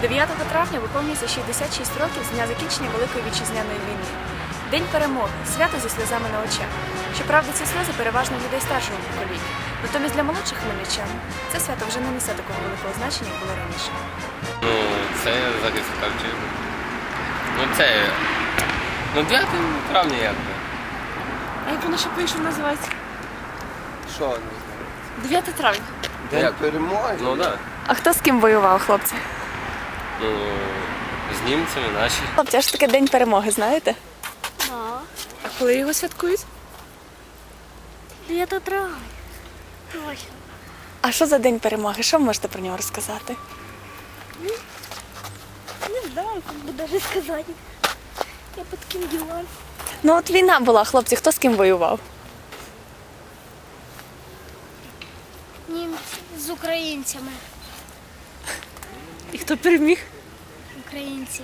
9 травня виповнюється 66 років з дня закінчення Великої вітчизняної війни. День перемоги, свято зі сльозами на очах. Щоправда, ці сльози переважно людей старшого покоління. Натомість для молодших хмельничан це свято вже не несе такого великого значення, як було раніше. Ну, це захист харчів. Ну це. Ну 9 травня як би. А як воно ще по-іншому називається? Що не знаю? 9 травня. День перемоги? Ну так. Да. А хто з ким воював, хлопці? Ну, з німцями наші. Хлопці, аж таке День перемоги, знаєте? А, А коли його святкують? 9 травня. Точно. А що за День перемоги? Що ви можете про нього розказати? Не знаю, как бы даже сказать. Я под кем дела. Ну от війна була, хлопці, хто з ким воював? Німці з українцями. І хто переміг? Українці.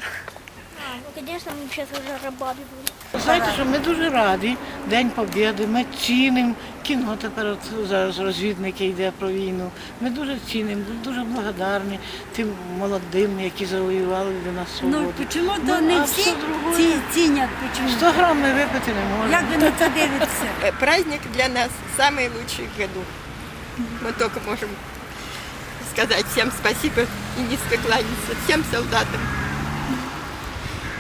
А, ну, конечно, ми зараз вже рабами були. Знаєте, що ми дуже раді. День Побєди, ми цінимо. Кіно тепер от зараз розвідники йде про війну. Ми дуже цінимо, дуже благодарні тим молодим, які завоювали для нас Ну, свободу. чому то Ну, не а всі все другое? ці цінять, чому? 100 грам ми випити не можемо. Як ви на це дивитеся? Э, Праздник для нас самый лучший в году. Мы только можем сказать всем спасибо и низко кланяться всем солдатам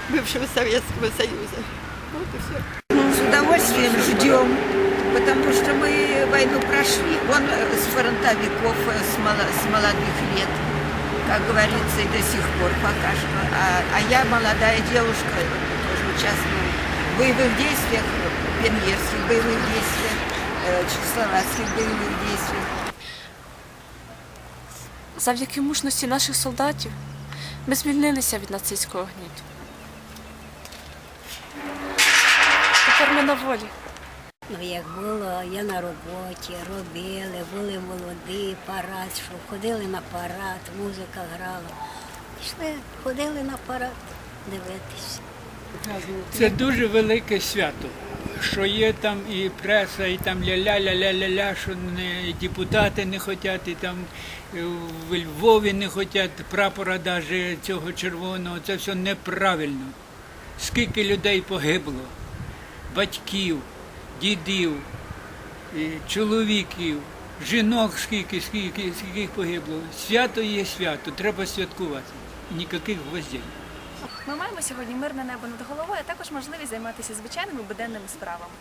бывшего Советского Союза. Вот и все. С удовольствием ждем, потому что мы войну прошли. Он э, с фронтовиков, э, с, с молодых лет, как говорится, и до сих пор пока что. А, а я молодая девушка, э, тоже участвую в боевых действиях, э, венгерских боевых действиях, чехословацких боевых действиях. Завдяки мужності наших солдатів ми звільнилися від нацистського гніту. Тепер ми на волі. Ну, як було, я на роботі, робили, були молоді, парад, що ходили на парад, музика грала. Пішли, ходили на парад дивитися. Це дуже велике свято, що є там і преса, і там ля-ля-ля-ля-ля-ля, що не, депутати не хочуть, і там е, в Львові не хочуть прапора навіть цього червоного. Це все неправильно. Скільки людей погибло, батьків, дідів, чоловіків, жінок, скільки, скільки, скільки погибло. Свято є свято, треба святкувати. Ніяких гвоздей. Ми маємо сьогодні мирне небо над головою, а також можливість займатися звичайними буденними справами,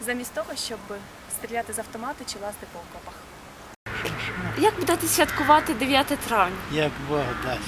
замість того, щоб стріляти з автомату чи лазити по окопах. Як будете святкувати 9 травня? Як Бог дасть.